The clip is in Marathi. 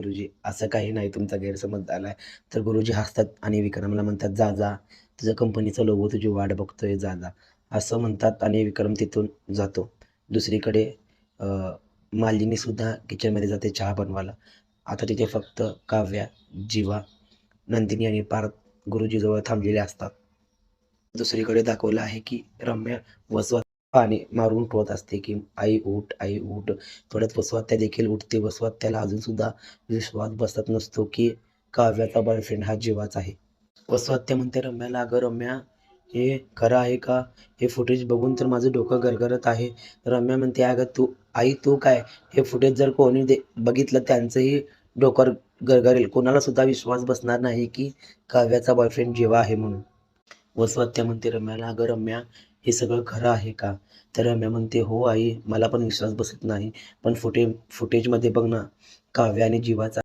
गुरुजी असं काही नाही तुमचा गैरसमज झालाय. तर गुरुजी हसतात आणि विक्रमला म्हणतात जा जा. तुझ्या कंपनीचा लोगो तुझी वाट बघतोय. जा जा. असं म्हणतात आणि विक्रम तिथून जातो. दुसरीकडे अं, मालिनी सुद्धा किचनमध्ये जाते चहा बनवायला. आता तिथे फक्त काव्या जीवा नंदिनी आणि पार्थ गुरुजीजवळ थांबलेले असतात. दुसरीकडे दाखवलं आहे की रम्या वसवात पाणी मारून ठेवत असते की आई उठ आई उठ. थोड्यात वसवात्या देखील उठते. वसवात्याला अजून सुद्धा विश्वास बसत नसतो की काव्याचा बॉयफ्रेंड हा जीवाच आहे. वसवात्या म्हणते रम्याला अगं रम्या. हे खरं आहे का? हे फुटेज बघून तर माझं डोकं गरगरत आहे. रम्या म्हणते अगं तू आई तू काय? हे फुटेज जर कोणी दे बघितलं त्यांचंही डोकर गरगरेल. कोणाला सुद्धा विश्वास बसणार नाही की काव्याचा बॉयफ्रेंड जीवा आहे म्हणून. वसवत्या म्हणते रम्याला अगं रम्या हे सगळं खरं आहे का? तर रम्या म्हणते हो आई मला पण विश्वास बसत नाही. पण फुटे फुटेजमध्ये बघ ना काव्य आणि जीवाचा